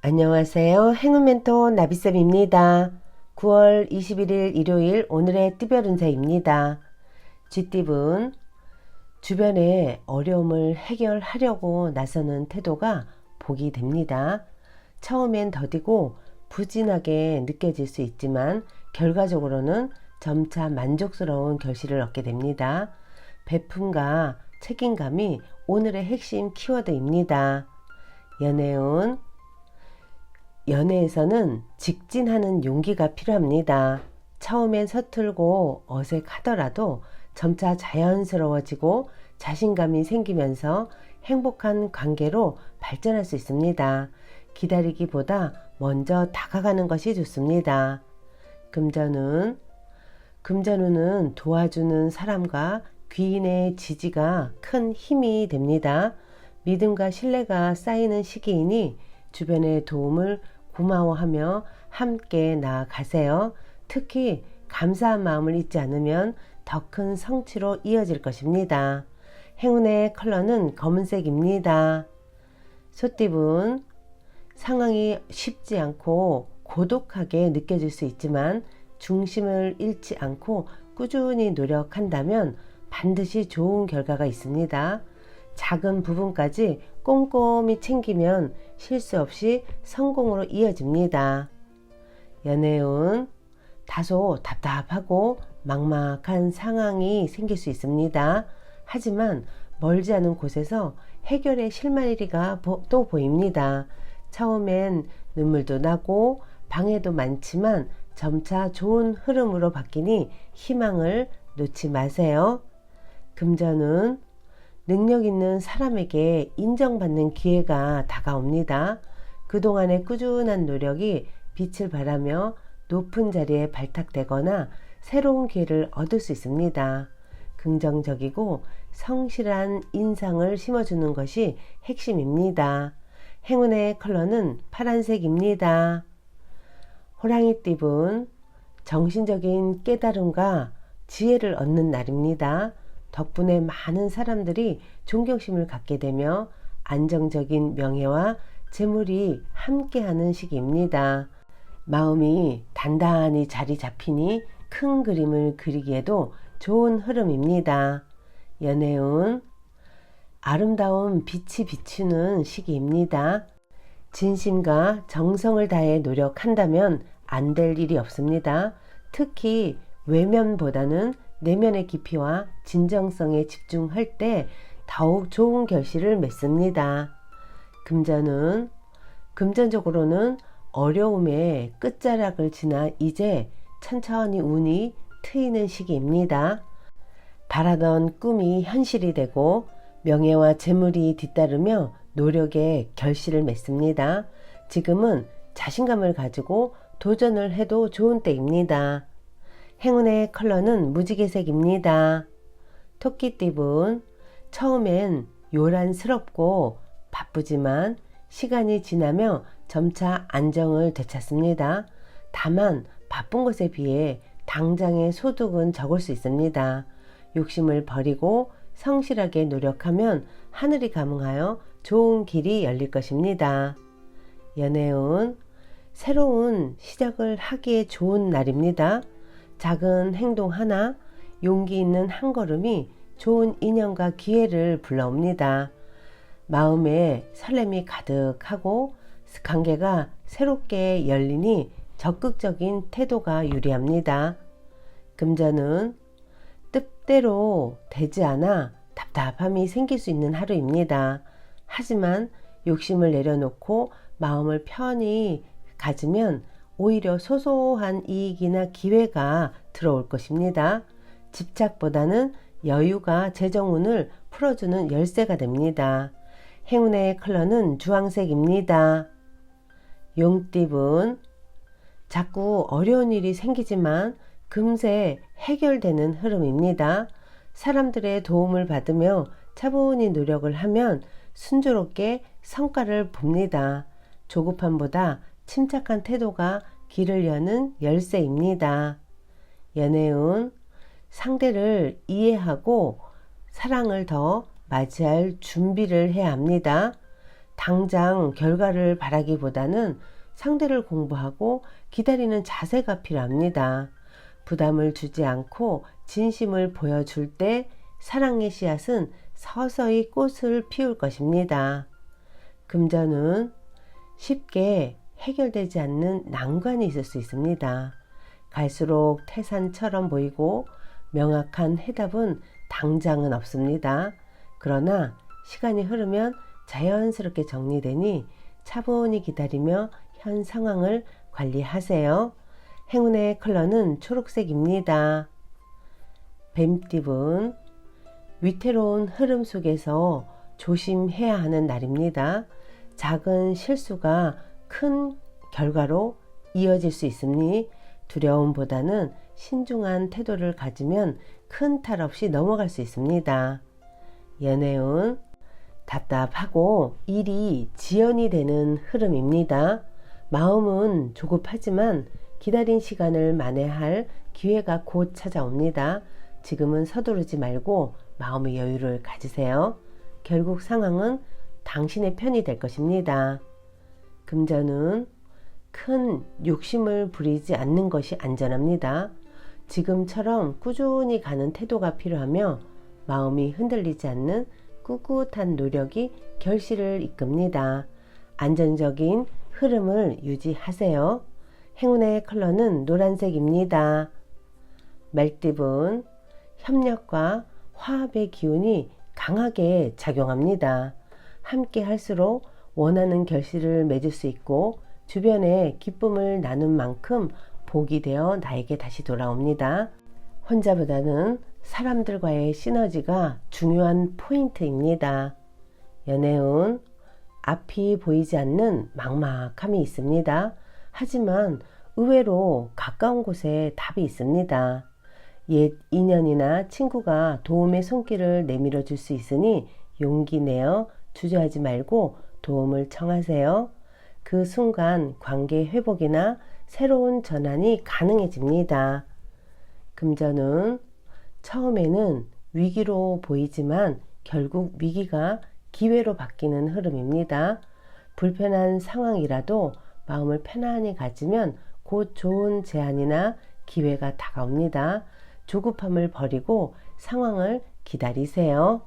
안녕하세요. 행운 멘토 나비쌤입니다. 9월 21일 일요일 오늘의 띠별 운세입니다. 쥐띠분 주변의 어려움을 해결하려고 나서는 태도가 복이 됩니다. 처음엔 더디고 부진하게 느껴질 수 있지만 결과적으로는 점차 만족스러운 결실을 얻게 됩니다. 베품과 책임감이 오늘의 핵심 키워드입니다. 연애운 연애에서는 직진하는 용기가 필요합니다. 처음엔 서툴고 어색하더라도 점차 자연스러워지고 자신감이 생기면서 행복한 관계로 발전할 수 있습니다. 기다리기보다 먼저 다가가는 것이 좋습니다. 금전운 금전운은 도와주는 사람과 귀인의 지지가 큰 힘이 됩니다. 믿음과 신뢰가 쌓이는 시기이니 주변의 도움을 고마워하며 함께 나아가세요. 특히 감사한 마음을 잊지 않으면 더 큰 성취로 이어질 것입니다. 행운의 컬러는 검은색입니다. 소띠분 상황이 쉽지 않고 고독하게 느껴질 수 있지만 중심을 잃지 않고 꾸준히 노력한다면 반드시 좋은 결과가 있습니다. 작은 부분까지 꼼꼼히 챙기면 실수 없이 성공으로 이어집니다. 연애운 다소 답답하고 막막한 상황이 생길 수 있습니다. 하지만 멀지 않은 곳에서 해결의 실마리가 또 보입니다. 처음엔 눈물도 나고 방해도 많지만 점차 좋은 흐름으로 바뀌니 희망을 놓지 마세요. 금전은 능력 있는 사람에게 인정받는 기회가 다가옵니다. 그동안의 꾸준한 노력이 빛을 발하며 높은 자리에 발탁되거나 새로운 기회를 얻을 수 있습니다. 긍정적이고 성실한 인상을 심어주는 것이 핵심입니다. 행운의 컬러는 파란색입니다. 호랑이 띠분 정신적인 깨달음과 지혜를 얻는 날입니다. 덕분에 많은 사람들이 존경심을 갖게 되며 안정적인 명예와 재물이 함께하는 시기입니다. 마음이 단단히 자리 잡히니 큰 그림을 그리기에도 좋은 흐름입니다. 연애운 아름다운 빛이 비추는 시기입니다. 진심과 정성을 다해 노력한다면 안 될 일이 없습니다. 특히 외면보다는 내면의 깊이와 진정성에 집중할 때 더욱 좋은 결실을 맺습니다. 금전은 금전적으로는 어려움의 끝자락을 지나 이제 천천히 운이 트이는 시기입니다. 바라던 꿈이 현실이 되고 명예와 재물이 뒤따르며 노력의 결실을 맺습니다. 지금은 자신감을 가지고 도전을 해도 좋은 때입니다. 행운의 컬러는 무지개색입니다. 토끼띠분 처음엔 요란스럽고 바쁘지만 시간이 지나며 점차 안정을 되찾습니다. 다만 바쁜 것에 비해 당장의 소득은 적을 수 있습니다. 욕심을 버리고 성실하게 노력하면 하늘이 감응하여 좋은 길이 열릴 것입니다. 연애운 새로운 시작을 하기에 좋은 날입니다. 작은 행동 하나, 용기 있는 한 걸음이 좋은 인연과 기회를 불러옵니다. 마음에 설렘이 가득하고 관계가 새롭게 열리니 적극적인 태도가 유리합니다. 금전은 뜻대로 되지 않아 답답함이 생길 수 있는 하루입니다. 하지만 욕심을 내려놓고 마음을 편히 가지면 오히려 소소한 이익이나 기회가 들어올 것입니다. 집착보다는 여유가 재정운을 풀어주는 열쇠가 됩니다. 행운의 컬러는 주황색입니다. 용띠분 자꾸 어려운 일이 생기지만 금세 해결되는 흐름입니다. 사람들의 도움을 받으며 차분히 노력을 하면 순조롭게 성과를 봅니다. 조급함보다 침착한 태도가 길을 여는 열쇠입니다. 연애운 상대를 이해하고 사랑을 더 맞이할 준비를 해야 합니다. 당장 결과를 바라기보다는 상대를 공부하고 기다리는 자세가 필요합니다. 부담을 주지 않고 진심을 보여줄 때 사랑의 씨앗은 서서히 꽃을 피울 것입니다. 금전은 쉽게 해결되지 않는 난관이 있을 수 있습니다. 갈수록 태산처럼 보이고 명확한 해답은 당장은 없습니다. 그러나 시간이 흐르면 자연스럽게 정리되니 차분히 기다리며 현 상황을 관리하세요. 행운의 컬러는 초록색입니다. 뱀띠분 위태로운 흐름 속에서 조심해야 하는 날입니다. 작은 실수가 큰 결과로 이어질 수 있으니 두려움보다는 신중한 태도를 가지면 큰 탈 없이 넘어갈 수 있습니다. 연애운 답답하고 일이 지연이 되는 흐름입니다. 마음은 조급하지만 기다린 시간을 만회할 기회가 곧 찾아옵니다. 지금은 서두르지 말고 마음의 여유를 가지세요. 결국 상황은 당신의 편이 될 것입니다. 금전은 큰 욕심을 부리지 않는 것이 안전합니다. 지금처럼 꾸준히 가는 태도가 필요하며 마음이 흔들리지 않는 꿋꿋한 노력이 결실을 이끕니다. 안정적인 흐름을 유지하세요. 행운의 컬러는 노란색입니다. 말띠분 협력과 화합의 기운이 강하게 작용합니다. 함께 할수록 원하는 결실을 맺을 수 있고 주변에 기쁨을 나눈 만큼 복이 되어 나에게 다시 돌아옵니다. 혼자보다는 사람들과의 시너지가 중요한 포인트입니다. 연애운 앞이 보이지 않는 막막함이 있습니다. 하지만 의외로 가까운 곳에 답이 있습니다. 옛 인연이나 친구가 도움의 손길을 내밀어 줄 수 있으니 용기 내어 주저하지 말고 도움을 청하세요. 그 순간 관계 회복이나 새로운 전환이 가능해집니다. 금전은 처음에는 위기로 보이지만 결국 위기가 기회로 바뀌는 흐름입니다. 불편한 상황이라도 마음을 편안히 가지면 곧 좋은 제안이나 기회가 다가옵니다. 조급함을 버리고 상황을 기다리세요.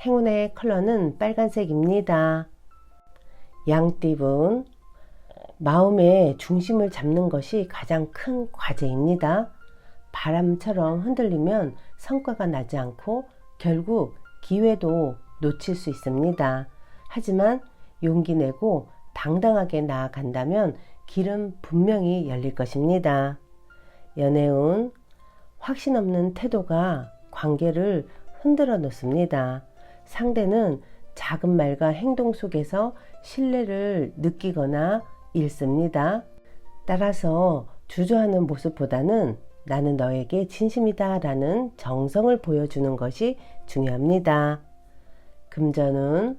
행운의 컬러는 빨간색입니다. 양띠분 마음의 중심을 잡는 것이 가장 큰 과제입니다. 바람처럼 흔들리면 성과가 나지 않고 결국 기회도 놓칠 수 있습니다. 하지만 용기 내고 당당하게 나아간다면 길은 분명히 열릴 것입니다. 연애운 확신 없는 태도가 관계를 흔들어 놓습니다. 상대는 작은 말과 행동 속에서 신뢰를 느끼거나 잃습니다. 따라서 주저하는 모습보다는 나는 너에게 진심이다 라는 정성을 보여주는 것이 중요합니다. 금전은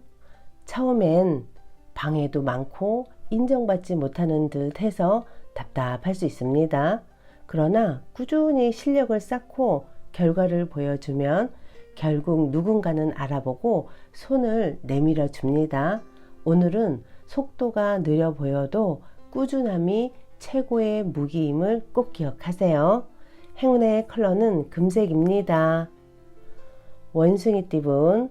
처음엔 방해도 많고 인정받지 못하는 듯 해서 답답할 수 있습니다. 그러나 꾸준히 실력을 쌓고 결과를 보여주면 결국 누군가는 알아보고 손을 내밀어 줍니다. 오늘은 속도가 느려 보여도 꾸준함이 최고의 무기임을 꼭 기억하세요. 행운의 컬러는 금색입니다. 원숭이 띠분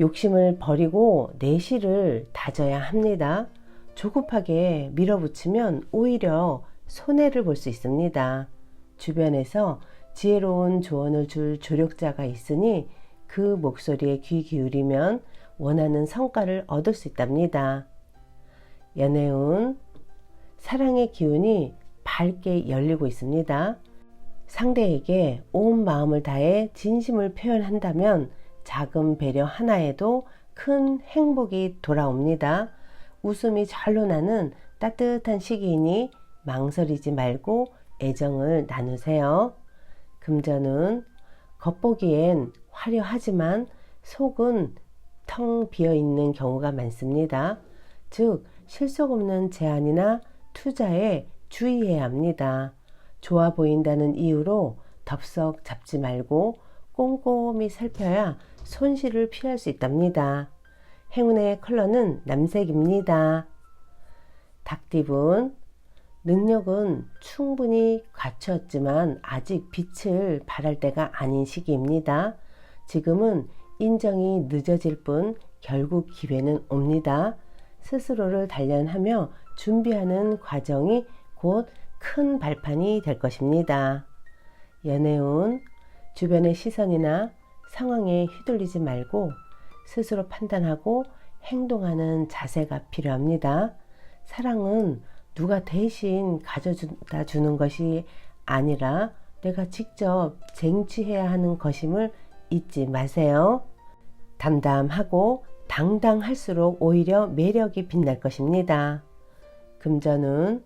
욕심을 버리고 내실을 다져야 합니다. 조급하게 밀어붙이면 오히려 손해를 볼 수 있습니다. 주변에서 지혜로운 조언을 줄 조력자가 있으니 그 목소리에 귀 기울이면 원하는 성과를 얻을 수 있답니다. 연애운 사랑의 기운이 밝게 열리고 있습니다. 상대에게 온 마음을 다해 진심을 표현한다면 작은 배려 하나에도 큰 행복이 돌아옵니다. 웃음이 절로 나는 따뜻한 시기이니 망설이지 말고 애정을 나누세요. 금전은 겉보기엔 화려하지만 속은 텅 비어 있는 경우가 많습니다. 즉, 실속 없는 제안이나 투자에 주의해야 합니다. 좋아 보인다는 이유로 덥석 잡지 말고 꼼꼼히 살펴야 손실을 피할 수 있답니다. 행운의 컬러는 남색입니다. 닭띠분 능력은 충분히 갖추었지만 아직 빛을 발할 때가 아닌 시기입니다. 지금은 인정이 늦어질 뿐 결국 기회는 옵니다. 스스로를 단련하며 준비하는 과정이 곧 큰 발판이 될 것입니다. 연애운 주변의 시선이나 상황에 휘둘리지 말고 스스로 판단하고 행동하는 자세가 필요합니다. 사랑은 누가 대신 가져다 주는 것이 아니라 내가 직접 쟁취해야 하는 것임을 잊지 마세요. 담담하고 당당할수록 오히려 매력이 빛날 것입니다. 금전은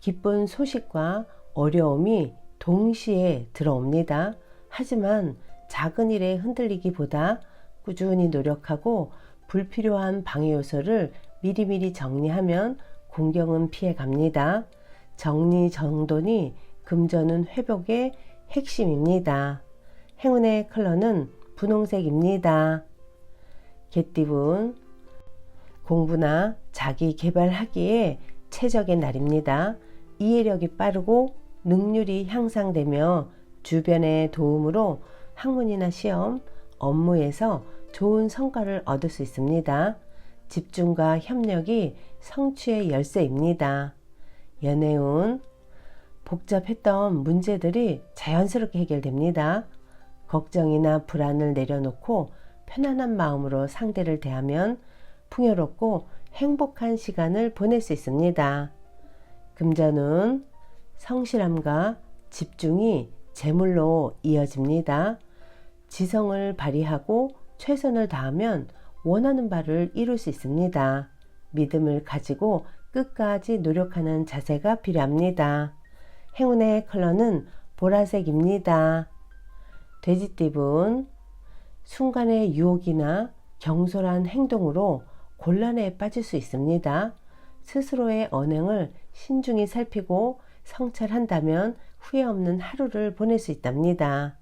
기쁜 소식과 어려움이 동시에 들어옵니다. 하지만 작은 일에 흔들리기보다 꾸준히 노력하고 불필요한 방해 요소를 미리미리 정리하면 공경은 피해 갑니다. 정리 정돈이 금전은 회복의 핵심입니다. 행운의 컬러는 분홍색입니다. 개띠분 공부나 자기 개발하기에 최적의 날입니다. 이해력이 빠르고 능률이 향상되며 주변의 도움으로 학문이나 시험, 업무에서 좋은 성과를 얻을 수 있습니다. 집중과 협력이 성취의 열쇠입니다. 연애운 복잡했던 문제들이 자연스럽게 해결됩니다. 걱정이나 불안을 내려놓고 편안한 마음으로 상대를 대하면 풍요롭고 행복한 시간을 보낼 수 있습니다. 금전은 성실함과 집중이 재물로 이어집니다. 지성을 발휘하고 최선을 다하면 원하는 바를 이룰 수 있습니다. 믿음을 가지고 끝까지 노력하는 자세가 필요합니다. 행운의 컬러는 보라색입니다. 돼지띠분 순간의 유혹이나 경솔한 행동으로 곤란에 빠질 수 있습니다. 스스로의 언행을 신중히 살피고 성찰한다면 후회 없는 하루를 보낼 수 있답니다.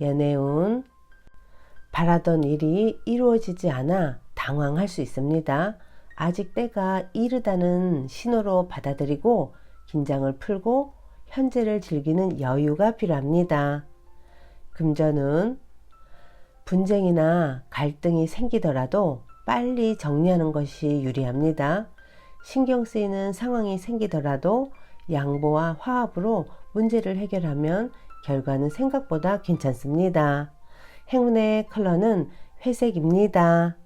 연애운 바라던 일이 이루어지지 않아 당황할 수 있습니다. 아직 때가 이르다는 신호로 받아들이고 긴장을 풀고 현재를 즐기는 여유가 필요합니다. 금전은 분쟁이나 갈등이 생기더라도 빨리 정리하는 것이 유리합니다. 신경 쓰이는 상황이 생기더라도 양보와 화합으로 문제를 해결하면 결과는 생각보다 괜찮습니다. 행운의 컬러는 회색입니다.